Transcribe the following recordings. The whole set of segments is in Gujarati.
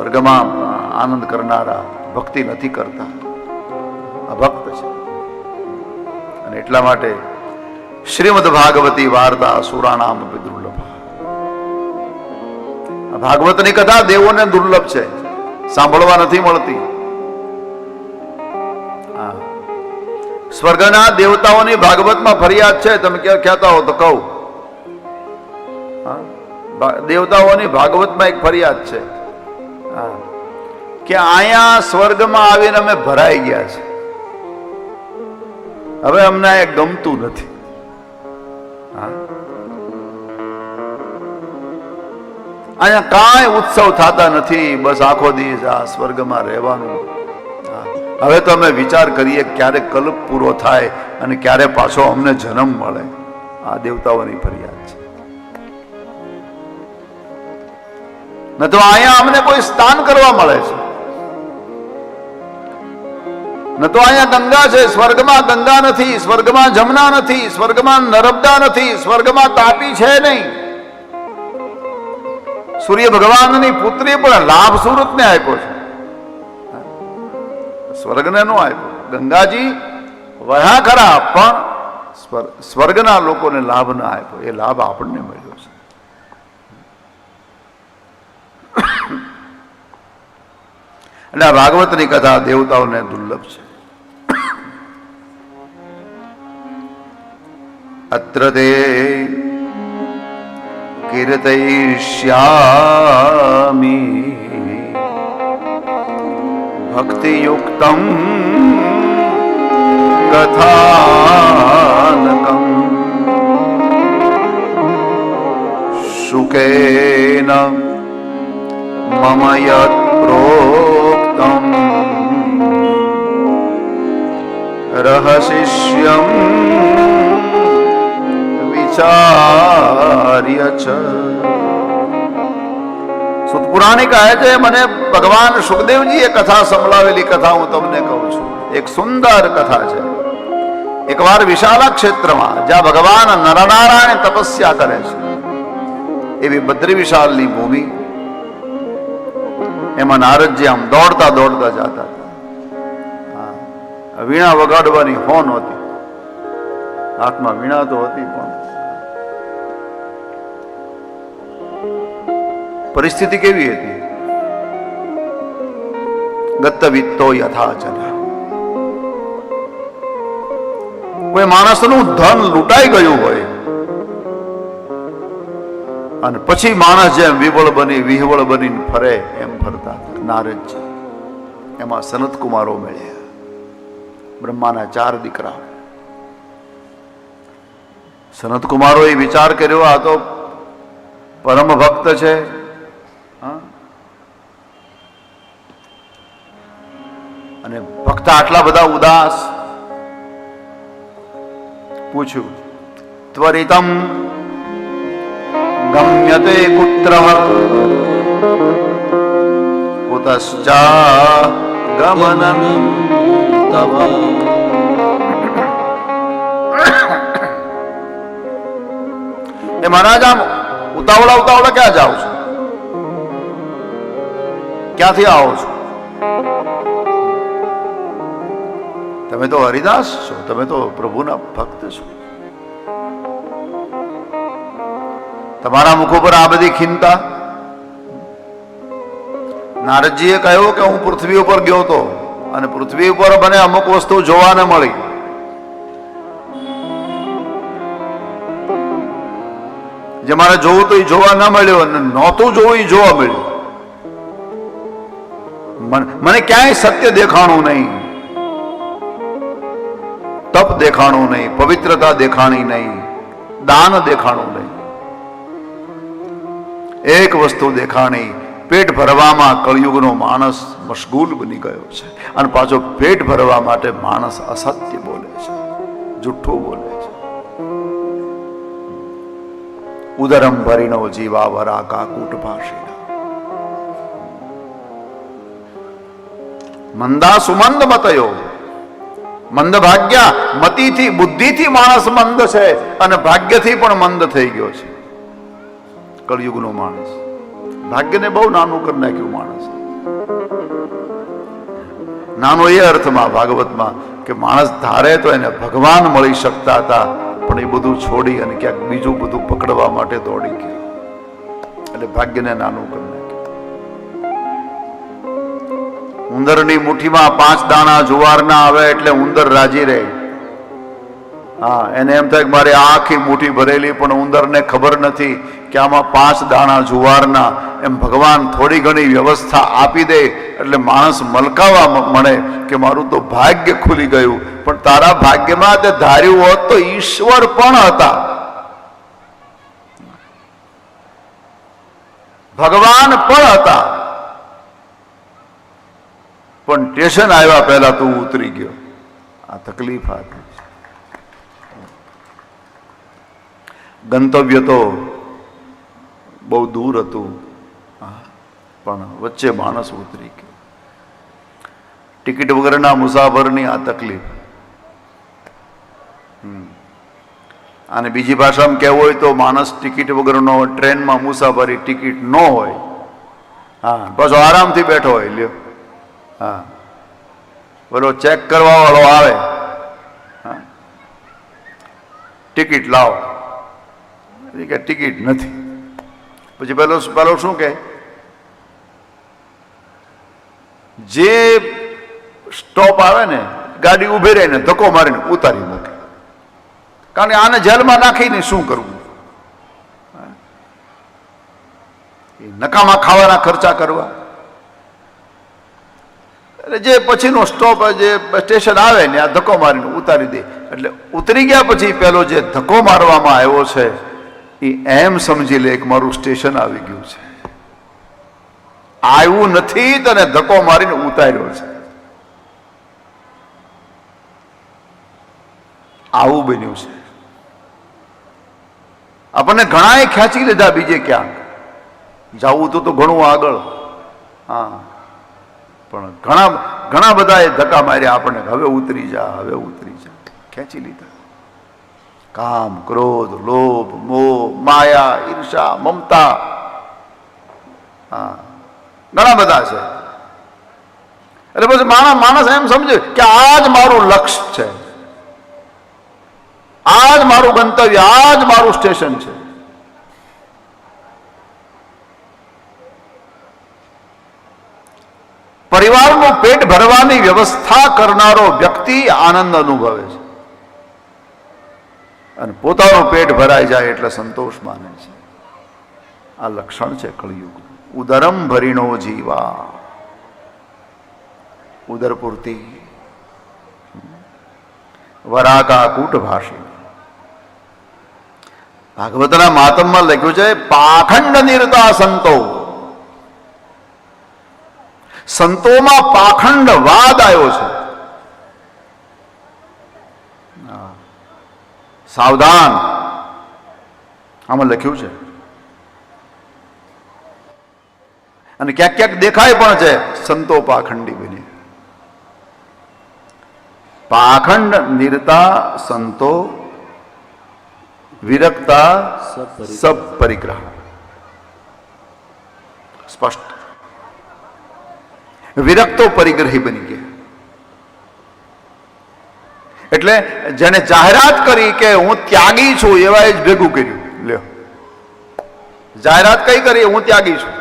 સ્વર્ગમાં આનંદ કરનારા ભક્તિ નથી કરતા. અભક્ત છે. અને એટલા માટે શ્રીમદ ભાગવતી વાર્તા સુરાણામ દુર્લભ ભાગવતની કથા દેવોને દુર્લભ છે. સાંભળવા નથી મળતી. સ્વર્ગના દેવતાઓની ભાગવતમાં ફરિયાદ છે. તમે કહેતા હો તો કહું. દેવતાઓની ભાગવતમાં એક ફરિયાદ છે. કે અહીંયા સ્વર્ગમાં આવીને અમે ભરાઈ ગયા છે. હવે અમને એ ગમતું નથી. અહીંયા કાંઈ ઉત્સવ થતા નથી, બસ આખો દિવસ આ સ્વર્ગમાં રહેવાનું. હવે તો અમે વિચાર કરીએ ક્યારે કલ્પ પૂરો થાય અને ક્યારે પાછો અમને જન્મ મળે આ દેવતાઓની ફરિયાદ. ન તો અહીંયા અમને કોઈ સ્નાન કરવા મળે છે. ન તો અહીંયા ગંગા છે, સ્વર્ગમાં ગંગા નથી, સ્વર્ગમાં જમના નથી, સ્વર્ગમાં નર્મદા નથી, સ્વર્ગમાં તાપી છે નહીં. સૂર્ય ભગવાનની પુત્રી પણ લાભ સુરતને આપ્યો છે. સ્વર્ગને નો આપ્યો. ગંગાજી, વહ્યા ખરા, પણ સ્વર્ગના લોકોને લાભ ના આપ્યો. એ લાભ આપણને મળ્યો છે. એટલે આ ભાગવતની કથા દેવતાઓને દુર્લભ છે. અત્ર તે કીર્તયિષ્યામિ ભક્તિયુક્તમ કથાનકમ શુકેન મમ યત પ્રોક્તમ રહશિષ્યમ વિચાર્ય છે સુતપુરાણી કહે છે મને ભગવાન સુખદેવજીએ કથા સંભળાવેલી કથા હું તમને કહું છું એક સુંદર કથા છે એકવાર વિશાલા ક્ષેત્રમાં જ્યાં ભગવાન નરનારાયણ તપસ્યા કરે છે એવી બદ્રી વિશાલની ભૂમિ એમાં નારદજી આમ દોડતા દોડતા જતા વીણા વગાડવાની હોન હતી. હાથમાં વીણા તો હતી પણ. પરિસ્થિતિ કેવી હતી? ગત્તવિત્તો યથાચલ કોઈ માણસનું ધન લૂંટાઈ ગયું હોય અને પછી માણસ જેમ વિવળ બની, વિહવળ બની ફરે એમ ફરતા નારદજી એમાં સનતકુમારો મળ્યા બ્રહ્માના ચાર દીકરા. સનત કુમારોએ વિચાર કર્યો, આ તો પરમ ભક્ત છે. અને ભક્ત આટલા બધા ઉદાસ. પૂછ્યું, ત્વરિતમ ગમ્યતે કુત્ર ગમનમ તવ એ મહારાજ આમ ઉતાવળા ઉતાવળા ક્યાં જાઓ છો ક્યાંથી આવો છો તમે તો હરિદાસ છો તમે તો પ્રભુના ભક્ત છો તમારા મુખ ઉપર આ બધી ખીનતા નારદજીએ કહ્યું કે હું પૃથ્વી ઉપર ગયો હતો અને પૃથ્વી ઉપર મને અમુક વસ્તુ જોવાને મળી. જે મારે જોવું તો એ જોવા ન મળ્યું નહોતું જોવું એ જોવા મળ્યું. મને ક્યાંય સત્ય દેખાણું નહીં. તપ દેખાણું નહીં, પવિત્રતા દેખાણી નહીં, દાન દેખાણું નહીં. એક વસ્તુ દેખાણી પેટ ભરવામાં કળિયુગનો માણસ મશગુલ બની ગયો છે અને પાછો પેટ ભરવા માટે માણસ અસત્ય બોલે છે, જુઠ્ઠું બોલે છે. ઉદરમ ભરીનો જીવાવરા કાકુટ ભાષી મંદા સુમંદ મતયો. મંદ ભાગ્ય મતીથી, બુદ્ધિથી માણસ મંદ છે અને ભાગ્યથી પણ મંદ થઈ ગયો છે. કળયુગનો માણસ. ભાગ્યને બહુ નાનું કરી નાખ્યું માણસ. નાનો એ અર્થમાં ભાગવતમાં કે માણસ ધારે તો એને ભગવાન મળી શકતા હતા, પણ એ બધું છોડી અને ક્યાંક બીજું બધું પકડવા માટે દોડી ગયો. એટલે ભાગ્યને નાનું કરી નાખ્યું. ઉંદરની મુઠ્ઠીમાં પાંચ દાણા જુવારના આવે એટલે ઉંદર રાજી રહે. હા, એને એમ થાય કે મારી આખી મુઠ્ઠી ભરેલી, પણ ઉંદરને ખબર નથી કે આમાં પાંચ દાણા જુવારના. એમ ભગવાન થોડી ઘણી વ્યવસ્થા આપી દે, એટલે માણસ મલકાવા મળે કે મારું તો ભાગ્ય ખુલી ગયું. પણ તારા ભાગ્યમાં તે ધાર્યું હોત તો ઈશ્વર પણ હતા. ભગવાન પણ હતા. પણ સ્ટેશન આવ્યા પહેલા તું ઉતરી ગયો. આ તકલીફ હતી ગંતવ્ય તો બહુ દૂર હતું. પણ વચ્ચે માણસ ઉતરી ગયો. ટિકિટ વગરના મુસાફરની આ તકલીફ. અને બીજી ભાષામાં કહેવું હોય તો માણસ ટિકિટ વગરનો ટ્રેનમાં મુસાફરી ટિકિટ ન હોય. હા, પાછો આરામથી બેઠો હોય, લ્યો. હા. બોલો, ચેક કરવા વાળો આવે. હા. ટિકિટ લાવો. એ કે ટિકિટ નથી. પછી પેલો પેલો શું કહે? જે સ્ટોપ આવે ને, ગાડી ઊભી રહીને ધક્કો મારીને ઉતારી મૂકે. કારણ કે આને જેલમાં નાખીને શું કરવું? નકામા ખાવાના ખર્ચા કરવા. એટલે જે પછીનો સ્ટોપ, જે સ્ટેશન આવે ને, આ ધક્કો મારીને ઉતારી દે. એટલે ઉતરી ગયા પછી પેલો જે ધક્કો મારવામાં આવ્યો છે એ એમ સમજી લે કે મારું સ્ટેશન આવી ગયું છે. આવ્યું નથી તને ધક્કો મારીને ઉતાર્યો છે. આવું બન્યું છે. આપણને ઘણાએ ખેંચી લીધા બીજે ક્યાંક. જવું તો તો ઘણું આગળ. હા. પણ ઘણા ઘણા બધાએ ધક્કા માર્યા આપણને. હવે ઉતરી જા, હવે ઉતરી જા. ખેંચી લીધા. કામ, ક્રોધ, લોભ, મોહ, માયા, ઈર્ષા, મમતા. હા. ઘણા બધા છે. એટલે પછી માણસ માણસ એમ સમજે કે આ જ મારું લક્ષ્ય છે. આ જ મારું ગંતવ્ય આ જ મારું સ્ટેશન છે. પરિવારનું પેટ ભરવાની વ્યવસ્થા કરનારો વ્યક્તિ આનંદ અનુભવે છે. અને પોતાનું પેટ ભરાઈ જાય એટલે સંતોષ માને છે. આ લક્ષણ છે કળિયુગ. ઉદરમ ભરીનો જીવા. ઉદર પૂર્તિ. વરાકા કૂટ ભાષી ભાગવતના માતમમાં લખ્યું છે, પાખંડ નિરતા સંતો. સંતોમાં પાખંડ વાદ આવ્યો છે. સાવધાન. આમાં લખ્યું છે. અને ક્યાંક ક્યાંક દેખાય પણ છે, સંતો પાખંડી બની. પાખંડ નિરતા, સંતો વિરક્તા, સબ પરિગ્રહ. સ્પષ્ટ. વિરક્તો પરિગ્રહી બની ગયા એટલે જેને જાહેરાત કરી કે હું ત્યાગી છું, એવા જ ભેગું કર્યું. લ્યો. જાહેરાત કઈ કરી? હું ત્યાગી છું.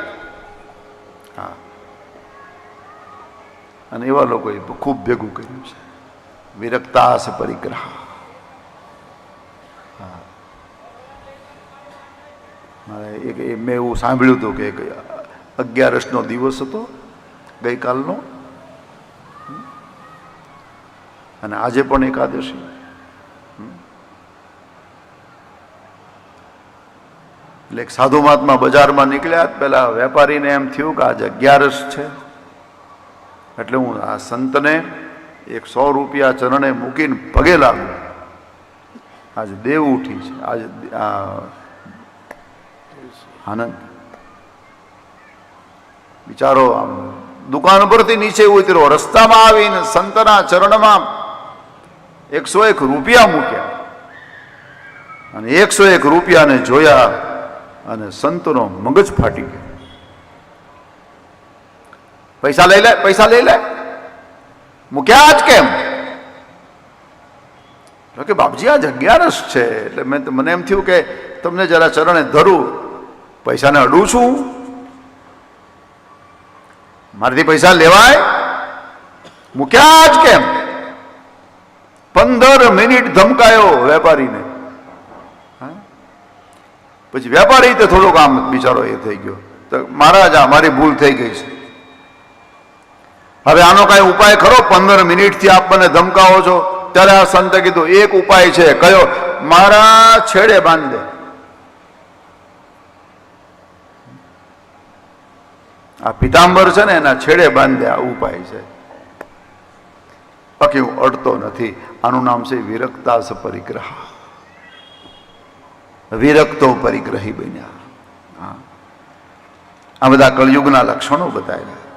હા. અને એવા લોકોએ ખૂબ ભેગું કર્યું છે. વિરક્તા સ પરિગ્રહ. મારે એક મેં એવું સાંભળ્યું હતું કે અગિયારસનો દિવસ હતો ગઈકાલનો. અને આજે પણ એકાદશી. એટલે એક સાધુ મહાત્મા બજારમાં નીકળ્યા પેલા વેપારીને એમ થયું કે આજે અગિયારસ છે. એટલે હું આ સંતને એક સો રૂપિયા ચરણે મૂકીને પગે લાગુ. આજે દેવ ઉઠી છે. આજે આનંદ. બિચારો આમ દુકાન પરથી નીચે ઉતર્યો, રસ્તામાં આવીને સંતના ચરણમાં એકસો એક રૂપિયા મૂક્યા. અને એકસો એક રૂપિયાને જોયા અને સંતનો મગજ ફાટી ગયો. પૈસા લઈ લે, પૈસા લઈ લે. મૂક્યા જ કેમ? કે બાપજી આજ અગિયારસ છે. એટલે મેં મને એમ થયું કે તમને જરા ચરણે ધરું. પૈસાને અડું છું. મારાથી પૈસા લેવાય. મૂક્યા જ કેમ? પંદર મિનિટ ધમકાયો વેપારીને? પછી વેપારી તો થોડોક આમ બિચારો એ થઈ ગયો. તો મહારાજ, આ મારી ભૂલ થઈ ગઈ છે. હવે આનો કાંઈ ઉપાય ખરો? પંદર મિનિટથી આપ મને ધમકાવો છો? ત્યારે આ સંતે કીધું, એક ઉપાય છે. કયો? મારા છેડે બાંધ. દે આ પિતાંબર છે ને, એના છેડે બાંધ્યા આ ઉપાય છે. બાકી હું અડતો નથી. આનું નામ છે વિરક્તાસ પરિગ્રહ. વિરક્તો પરિગ્રહી બન્યા. આ બધા કળયુગના લક્ષણો બતાવ્યા.